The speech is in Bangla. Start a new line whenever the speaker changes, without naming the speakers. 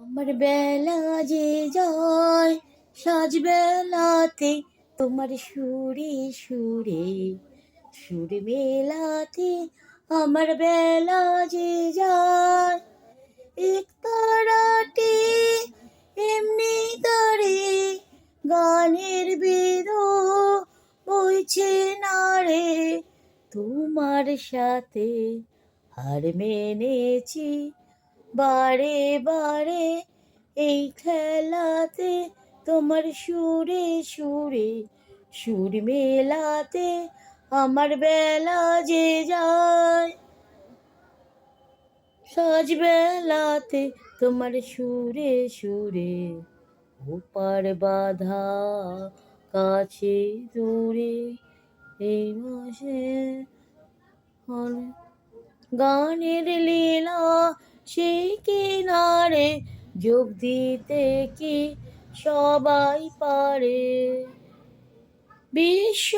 আমার বেলা যে যায় সাজ বেলাতে তোমার সুরে সুরে, সুর মেলাতে আমার বেলা যে যায় এক তারাটি এমনি তারে গানের বেদ বইছে না রে, তোমার সাথে হার মেনেছি বারে বারে এই খেলাতে তোমার সুরে সুরে, সুর মেলাতে আমার বেলা যে যায়। সাজ বেলাতে তোমার সুরে সুরে ওপার বাধা কাছে দূরে, এই মাসে গানের লীলা সেই কিনারে যোগ দিতে কি সবাই পারে? বিশ্ব